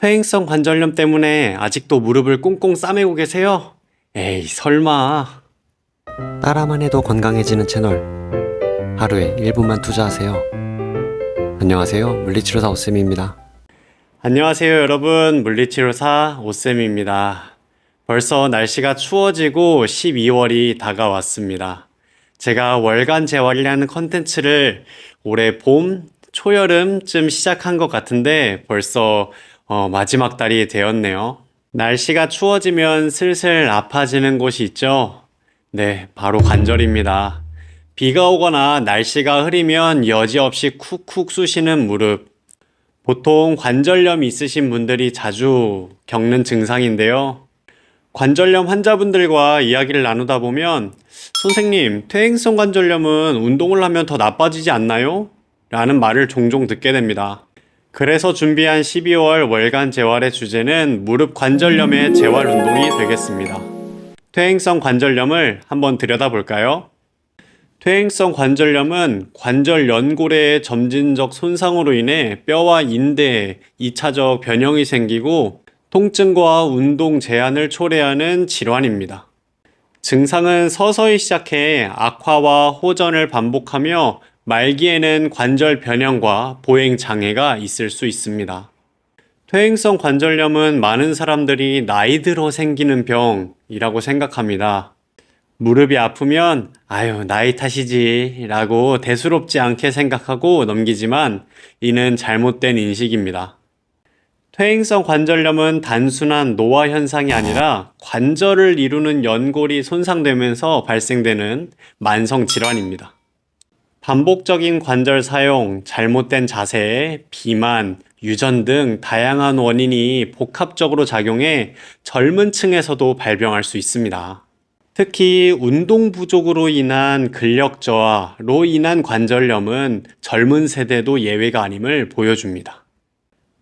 퇴행성 관절염 때문에 아직도 무릎을 꽁꽁 싸매고 계세요? 에이, 설마. 따라만 해도 건강해지는 채널. 하루에 1분만 투자하세요. 안녕하세요. 물리치료사 오쌤입니다. 안녕하세요, 여러분. 물리치료사 오쌤입니다. 벌써 날씨가 추워지고 12월이 다가왔습니다. 제가 월간 재활이라는 컨텐츠를 올해 봄, 초여름쯤 시작한 것 같은데 벌써 어, 마지막 달이 되었네요. 날씨가 추워지면 슬슬 아파지는 곳이 있죠? 네, 바로 관절입니다. 비가 오거나 날씨가 흐리면 여지없이 쿡쿡 쑤시는 무릎. 보통 관절염 있으신 분들이 자주 겪는 증상인데요. 관절염 환자분들과 이야기를 나누다 보면 선생님, 퇴행성 관절염은 운동을 하면 더 나빠지지 않나요? 라는 말을 종종 듣게 됩니다. 그래서 준비한 12월 월간 재활의 주제는 무릎 관절염의 재활 운동이 되겠습니다. 퇴행성 관절염을 한번 들여다볼까요? 퇴행성 관절염은 관절 연골의 점진적 손상으로 인해 뼈와 인대에 2차적 변형이 생기고 통증과 운동 제한을 초래하는 질환입니다. 증상은 서서히 시작해 악화와 호전을 반복하며 말기에는 관절 변형과 보행 장애가 있을 수 있습니다. 퇴행성 관절염은 많은 사람들이 나이 들어 생기는 병이라고 생각합니다. 무릎이 아프면 아유 나이 탓이지 라고 대수롭지 않게 생각하고 넘기지만 이는 잘못된 인식입니다. 퇴행성 관절염은 단순한 노화 현상이 아니라 관절을 이루는 연골이 손상되면서 발생되는 만성 질환입니다. 반복적인 관절 사용, 잘못된 자세, 비만, 유전 등 다양한 원인이 복합적으로 작용해 젊은 층에서도 발병할 수 있습니다. 특히 운동 부족으로 인한 근력 저하로 인한 관절염은 젊은 세대도 예외가 아님을 보여줍니다.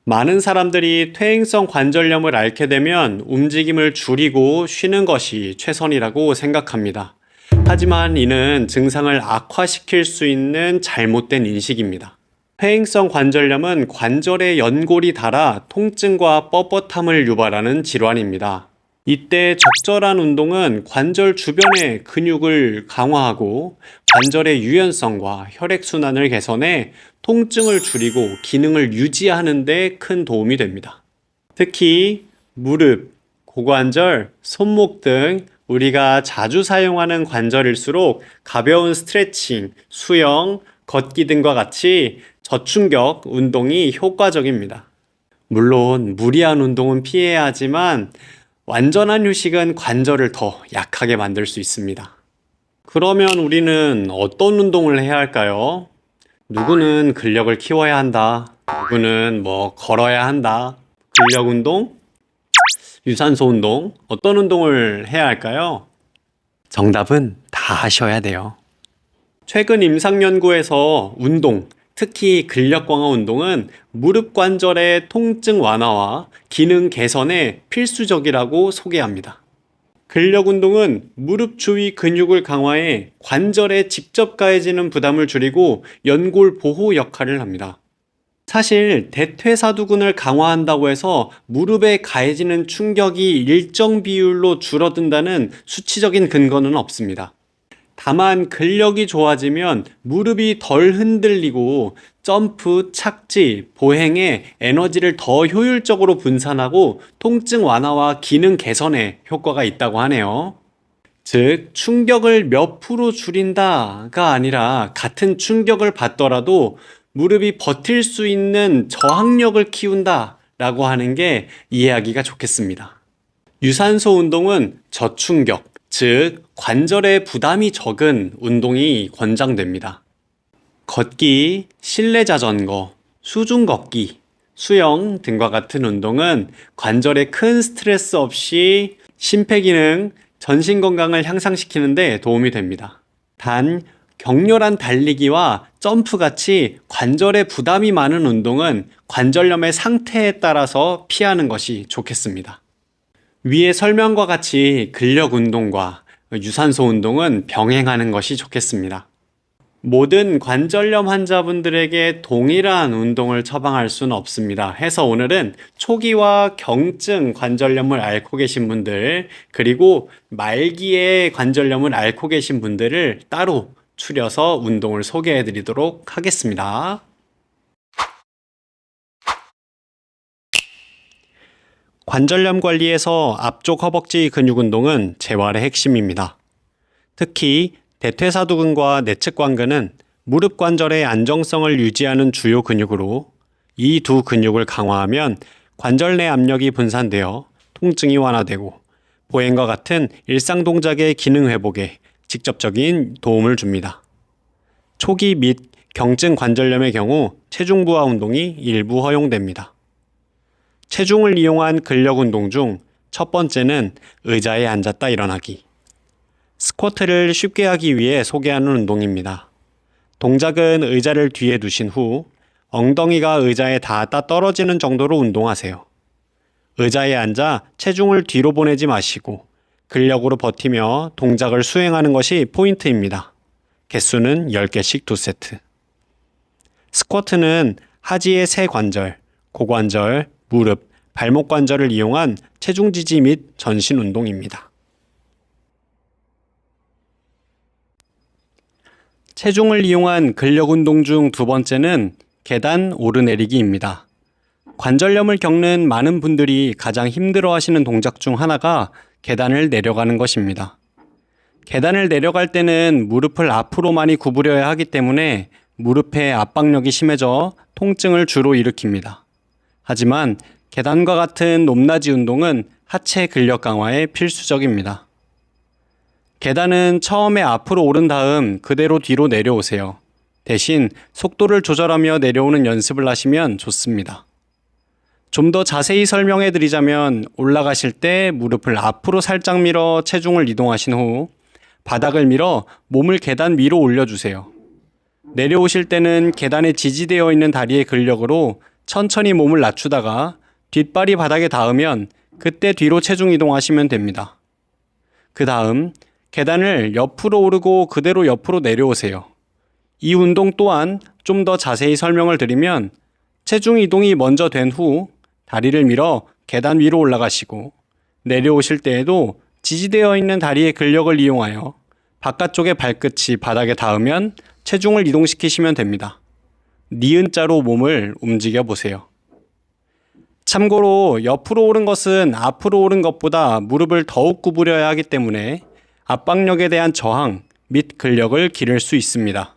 많은 사람들이 퇴행성 관절염을 앓게 되면 움직임을 줄이고 쉬는 것이 최선이라고 생각합니다. 하지만 이는 증상을 악화시킬 수 있는 잘못된 인식입니다. 퇴행성 관절염은 관절의 연골이 닳아 통증과 뻣뻣함을 유발하는 질환입니다. 이때 적절한 운동은 관절 주변의 근육을 강화하고 관절의 유연성과 혈액순환을 개선해 통증을 줄이고 기능을 유지하는 데 큰 도움이 됩니다. 특히 무릎, 고관절, 손목 등 우리가 자주 사용하는 관절일수록 가벼운 스트레칭, 수영, 걷기 등과 같이 저충격 운동이 효과적입니다. 물론 무리한 운동은 피해야 하지만 완전한 휴식은 관절을 더 약하게 만들 수 있습니다. 그러면 우리는 어떤 운동을 해야 할까요? 누구는 근력을 키워야 한다. 누구는 뭐 걸어야 한다. 근력 운동? 유산소 운동? 어떤 운동을 해야 할까요? 정답은 다 하셔야 돼요. 최근 임상 연구에서 운동, 특히 근력 강화 운동은 무릎 관절의 통증 완화와 기능 개선에 필수적이라고 소개합니다. 근력 운동은 무릎 주위 근육을 강화해 관절에 직접 가해지는 부담을 줄이고 연골 보호 역할을 합니다. 사실 대퇴사두근을 강화한다고 해서 무릎에 가해지는 충격이 일정 비율로 줄어든다는 수치적인 근거는 없습니다. 다만 근력이 좋아지면 무릎이 덜 흔들리고 점프, 착지, 보행에 에너지를 더 효율적으로 분산하고 통증 완화와 기능 개선에 효과가 있다고 하네요. 즉, 충격을 몇 프로 줄인다가 아니라 같은 충격을 받더라도 무릎이 버틸 수 있는 저항력을 키운다 라고 하는 게 이해하기가 좋겠습니다. 유산소 운동은 저충격, 즉 관절에 부담이 적은 운동이 권장됩니다. 걷기, 실내 자전거, 수중 걷기, 수영 등과 같은 운동은 관절에 큰 스트레스 없이 심폐기능, 전신 건강을 향상시키는데 도움이 됩니다. 단 격렬한 달리기와 점프 같이 관절에 부담이 많은 운동은 관절염의 상태에 따라서 피하는 것이 좋겠습니다. 위의 설명과 같이 근력 운동과 유산소 운동은 병행하는 것이 좋겠습니다. 모든 관절염 환자분들에게 동일한 운동을 처방할 수는 없습니다. 해서 오늘은 초기와 경증 관절염을 앓고 계신 분들, 그리고 말기에 관절염을 앓고 계신 분들을 따로 추려서 운동을 소개해 드리도록 하겠습니다. 관절염 관리에서 앞쪽 허벅지 근육 운동은 재활의 핵심입니다. 특히 대퇴사두근과 내측관근은 무릎 관절의 안정성을 유지하는 주요 근육으로 이 두 근육을 강화하면 관절 내 압력이 분산되어 통증이 완화되고 보행과 같은 일상 동작의 기능 회복에 직접적인 도움을 줍니다. 초기 및 경증 관절염의 경우 체중 부하 운동이 일부 허용됩니다. 체중을 이용한 근력 운동 중 첫 번째는 의자에 앉았다 일어나기. 스쿼트를 쉽게 하기 위해 소개하는 운동입니다. 동작은 의자를 뒤에 두신 후 엉덩이가 의자에 닿았다 떨어지는 정도로 운동하세요. 의자에 앉아 체중을 뒤로 보내지 마시고 근력으로 버티며 동작을 수행하는 것이 포인트입니다. 개수는 10개씩 2세트. 스쿼트는 하지의 세 관절, 고관절, 무릎, 발목 관절을 이용한 체중 지지 및 전신 운동입니다. 체중을 이용한 근력 운동 중 두 번째는 계단 오르내리기입니다. 관절염을 겪는 많은 분들이 가장 힘들어 하시는 동작 중 하나가 계단을 내려가는 것입니다. 계단을 내려갈 때는 무릎을 앞으로 많이 구부려야 하기 때문에 무릎의 압박력이 심해져 통증을 주로 일으킵니다. 하지만 계단과 같은 높낮이 운동은 하체 근력 강화에 필수적입니다. 계단은 처음에 앞으로 오른 다음 그대로 뒤로 내려오세요. 대신 속도를 조절하며 내려오는 연습을 하시면 좋습니다. 좀 더 자세히 설명해 드리자면 올라가실 때 무릎을 앞으로 살짝 밀어 체중을 이동하신 후 바닥을 밀어 몸을 계단 위로 올려주세요. 내려오실 때는 계단에 지지되어 있는 다리의 근력으로 천천히 몸을 낮추다가 뒷발이 바닥에 닿으면 그때 뒤로 체중 이동하시면 됩니다. 그 다음 계단을 옆으로 오르고 그대로 옆으로 내려오세요. 이 운동 또한 좀 더 자세히 설명을 드리면 체중 이동이 먼저 된 후 다리를 밀어 계단 위로 올라가시고 내려오실 때에도 지지되어 있는 다리의 근력을 이용하여 바깥쪽의 발끝이 바닥에 닿으면 체중을 이동시키시면 됩니다. 니은 자로 몸을 움직여 보세요. 참고로 옆으로 오른 것은 앞으로 오른 것보다 무릎을 더욱 구부려야 하기 때문에 압박력에 대한 저항 및 근력을 기를 수 있습니다.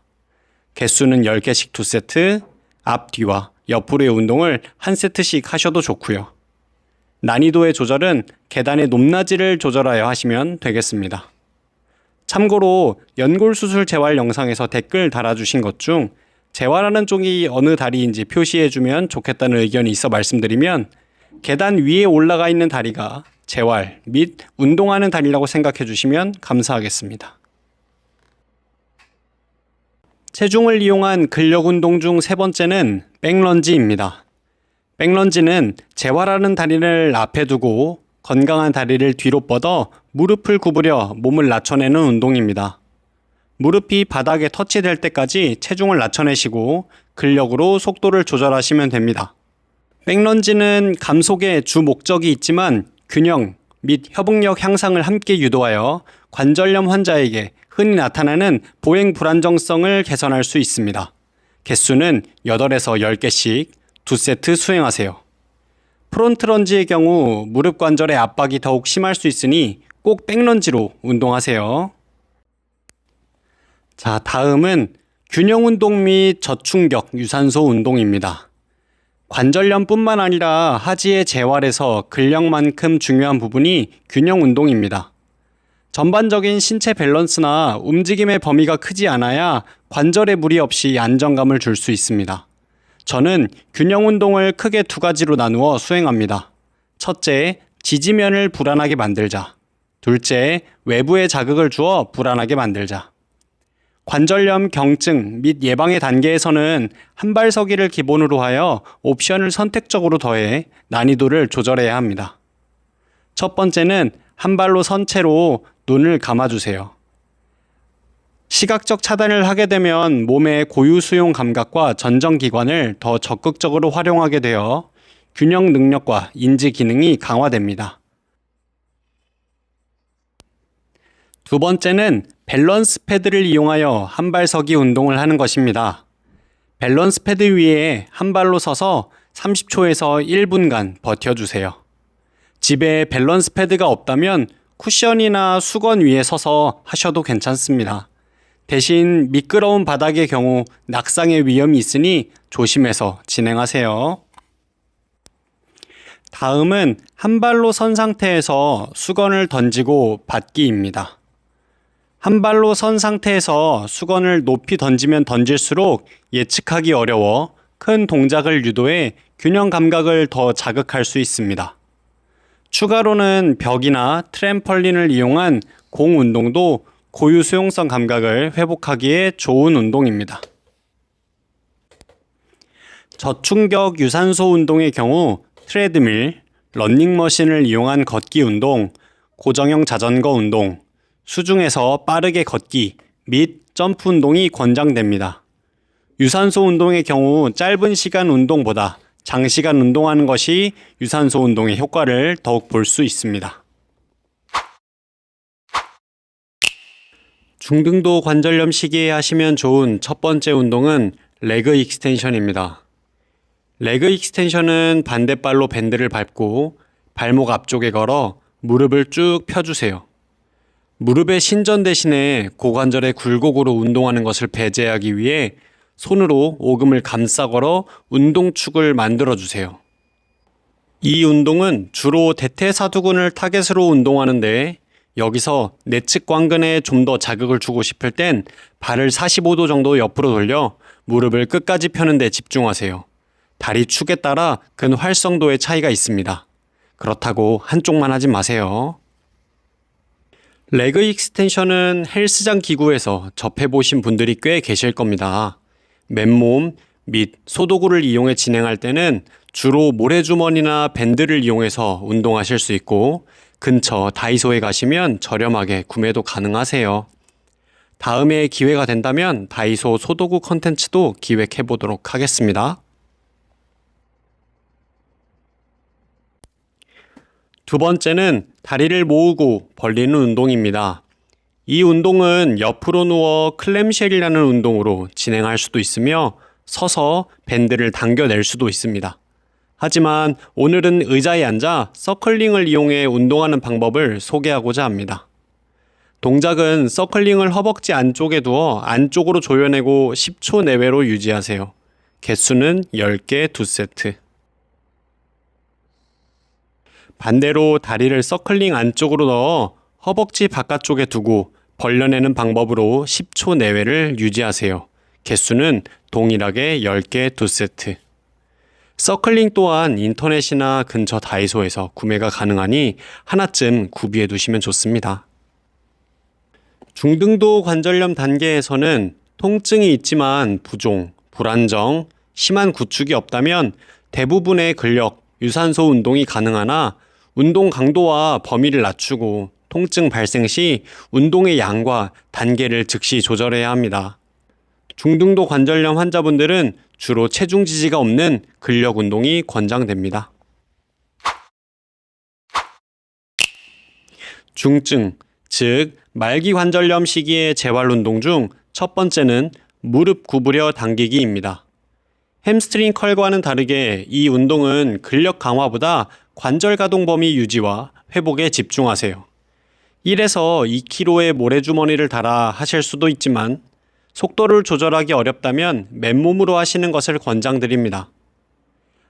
개수는 10개씩 2세트, 앞뒤와 옆으로의 운동을 한 세트씩 하셔도 좋고요. 난이도의 조절은 계단의 높낮이를 조절하여 하시면 되겠습니다. 참고로 연골 수술 재활 영상에서 댓글 달아주신 것 중 재활하는 쪽이 어느 다리인지 표시해주면 좋겠다는 의견이 있어 말씀드리면 계단 위에 올라가 있는 다리가 재활 및 운동하는 다리라고 생각해 주시면 감사하겠습니다. 체중을 이용한 근력 운동 중 세 번째는 백런지입니다. 백런지는 재활하는 다리를 앞에 두고 건강한 다리를 뒤로 뻗어 무릎을 구부려 몸을 낮춰내는 운동입니다. 무릎이 바닥에 터치될 때까지 체중을 낮춰내시고 근력으로 속도를 조절하시면 됩니다. 백런지는 감속의 주 목적이 있지만 균형 및 협응력 향상을 함께 유도하여 관절염 환자에게 흔히 나타나는 보행 불안정성을 개선할 수 있습니다. 개수는 8에서 10개씩 2세트 수행하세요. 프론트런지의 경우 무릎 관절의 압박이 더욱 심할 수 있으니 꼭 백런지로 운동하세요. 자, 다음은 균형 운동 및 저충격 유산소 운동입니다. 관절염뿐만 아니라 하지의 재활에서 근력만큼 중요한 부분이 균형 운동입니다. 전반적인 신체 밸런스나 움직임의 범위가 크지 않아야 관절에 무리 없이 안정감을 줄 수 있습니다. 저는 균형 운동을 크게 두 가지로 나누어 수행합니다. 첫째, 지지면을 불안하게 만들자. 둘째, 외부에 자극을 주어 불안하게 만들자. 관절염 경증 및 예방의 단계에서는 한발서기를 기본으로 하여 옵션을 선택적으로 더해 난이도를 조절해야 합니다. 첫 번째는 한 발로 선 채로 눈을 감아주세요. 시각적 차단을 하게 되면 몸의 고유 수용 감각과 전정 기관을 더 적극적으로 활용하게 되어 균형 능력과 인지 기능이 강화됩니다. 두 번째는 밸런스 패드를 이용하여 한 발서기 운동을 하는 것입니다. 밸런스 패드 위에 한 발로 서서 30초에서 1분간 버텨주세요. 집에 밸런스 패드가 없다면 쿠션이나 수건 위에 서서 하셔도 괜찮습니다. 대신 미끄러운 바닥의 경우 낙상의 위험이 있으니 조심해서 진행하세요. 다음은 한 발로 선 상태에서 수건을 던지고 받기입니다. 한 발로 선 상태에서 수건을 높이 던지면 던질수록 예측하기 어려워 큰 동작을 유도해 균형 감각을 더 자극할 수 있습니다. 추가로는 벽이나 트램펄린을 이용한 공 운동도 고유 수용성 감각을 회복하기에 좋은 운동입니다. 저충격 유산소 운동의 경우 트레드밀, 런닝머신을 이용한 걷기 운동, 고정형 자전거 운동, 수중에서 빠르게 걷기 및 점프 운동이 권장됩니다. 유산소 운동의 경우 짧은 시간 운동보다 장시간 운동하는 것이 유산소 운동의 효과를 더욱 볼 수 있습니다. 중등도 관절염 시기에 하시면 좋은 첫 번째 운동은 레그 익스텐션입니다. 레그 익스텐션은 반대발로 밴드를 밟고 발목 앞쪽에 걸어 무릎을 쭉 펴주세요. 무릎의 신전 대신에 고관절의 굴곡으로 운동하는 것을 배제하기 위해 손으로 오금을 감싸 걸어 운동축을 만들어 주세요. 이 운동은 주로 대퇴사두근을 타겟으로 운동하는데 여기서 내측 광근에 좀 더 자극을 주고 싶을 땐 발을 45도 정도 옆으로 돌려 무릎을 끝까지 펴는 데 집중하세요. 다리 축에 따라 근 활성도의 차이가 있습니다. 그렇다고 한쪽만 하지 마세요. 레그 익스텐션은 헬스장 기구에서 접해보신 분들이 꽤 계실 겁니다. 맨몸 및 소도구를 이용해 진행할 때는 주로 모래주머니나 밴드를 이용해서 운동하실 수 있고 근처 다이소에 가시면 저렴하게 구매도 가능하세요. 다음에 기회가 된다면 다이소 소도구 컨텐츠도 기획해 보도록 하겠습니다. 두 번째는 다리를 모으고 벌리는 운동입니다. 이 운동은 옆으로 누워 클램쉘이라는 운동으로 진행할 수도 있으며 서서 밴드를 당겨낼 수도 있습니다. 하지만 오늘은 의자에 앉아 서클링을 이용해 운동하는 방법을 소개하고자 합니다. 동작은 서클링을 허벅지 안쪽에 두어 안쪽으로 조여내고 10초 내외로 유지하세요. 개수는 10개 2세트. 반대로 다리를 서클링 안쪽으로 넣어 허벅지 바깥쪽에 두고 벌려내는 방법으로 10초 내외를 유지하세요. 개수는 동일하게 10개 2세트. 서클링 또한 인터넷이나 근처 다이소에서 구매가 가능하니 하나쯤 구비해 두시면 좋습니다. 중등도 관절염 단계에서는 통증이 있지만 부종, 불안정, 심한 구축이 없다면 대부분의 근력, 유산소 운동이 가능하나 운동 강도와 범위를 낮추고 통증 발생 시 운동의 양과 단계를 즉시 조절해야 합니다. 중등도 관절염 환자분들은 주로 체중 지지가 없는 근력 운동이 권장됩니다. 중증, 즉 말기 관절염 시기의 재활 운동 중 첫 번째는 무릎 구부려 당기기입니다. 햄스트링 컬과는 다르게 이 운동은 근력 강화보다 관절 가동 범위 유지와 회복에 집중하세요. 1에서 2kg의 모래주머니를 달아 하실 수도 있지만 속도를 조절하기 어렵다면 맨몸으로 하시는 것을 권장드립니다.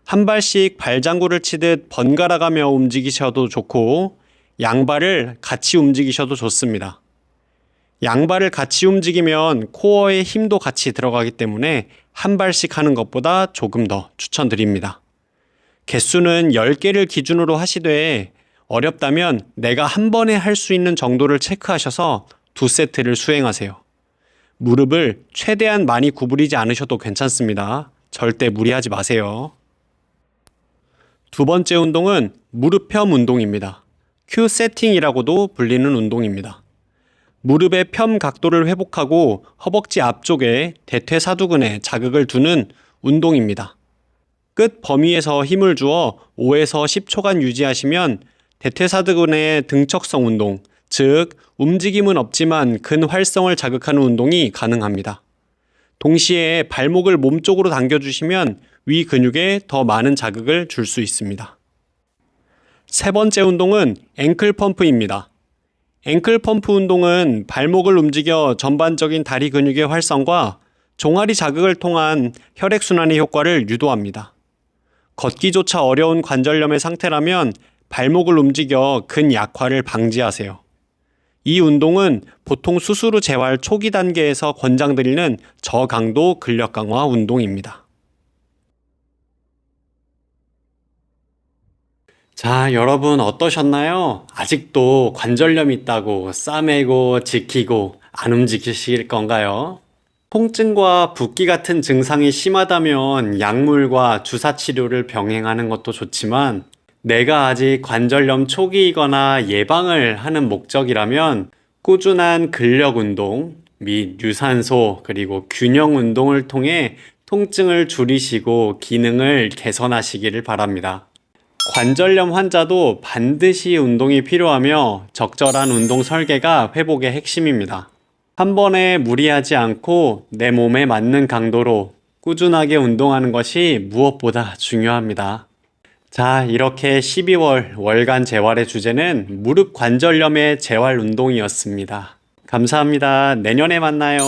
한 발씩 발장구를 치듯 번갈아 가며 움직이셔도 좋고 양발을 같이 움직이셔도 좋습니다. 양발을 같이 움직이면 코어에 힘도 같이 들어가기 때문에 한 발씩 하는 것보다 조금 더 추천드립니다. 개수는 10개를 기준으로 하시되 어렵다면 내가 한 번에 할 수 있는 정도를 체크하셔서 두 세트를 수행하세요. 무릎을 최대한 많이 구부리지 않으셔도 괜찮습니다. 절대 무리하지 마세요. 두 번째 운동은 무릎 펴 운동입니다. 큐 세팅이라고도 불리는 운동입니다. 무릎의 편 각도를 회복하고 허벅지 앞쪽에 대퇴사두근에 자극을 두는 운동입니다. 끝 범위에서 힘을 주어 5에서 10초간 유지하시면 대퇴사두근의 등척성 운동, 즉 움직임은 없지만 근활성을 자극하는 운동이 가능합니다. 동시에 발목을 몸쪽으로 당겨주시면 위 근육에 더 많은 자극을 줄 수 있습니다. 세 번째 운동은 앵클 펌프입니다. 앵클 펌프 운동은 발목을 움직여 전반적인 다리 근육의 활성과 종아리 자극을 통한 혈액순환의 효과를 유도합니다. 걷기조차 어려운 관절염의 상태라면 발목을 움직여 근 약화를 방지하세요. 이 운동은 보통 수술 후 재활 초기 단계에서 권장드리는 저강도 근력 강화 운동입니다. 자, 여러분 어떠셨나요? 아직도 관절염 있다고 싸매고 지키고 안 움직이실 건가요? 통증과 붓기 같은 증상이 심하다면 약물과 주사 치료를 병행하는 것도 좋지만 내가 아직 관절염 초기이거나 예방을 하는 목적이라면 꾸준한 근력 운동 및 유산소 그리고 균형 운동을 통해 통증을 줄이시고 기능을 개선하시기를 바랍니다. 관절염 환자도 반드시 운동이 필요하며 적절한 운동 설계가 회복의 핵심입니다. 한 번에 무리하지 않고 내 몸에 맞는 강도로 꾸준하게 운동하는 것이 무엇보다 중요합니다. 자, 이렇게 12월 월간 재활의 주제는 무릎 관절염의 재활 운동이었습니다. 감사합니다. 내년에 만나요.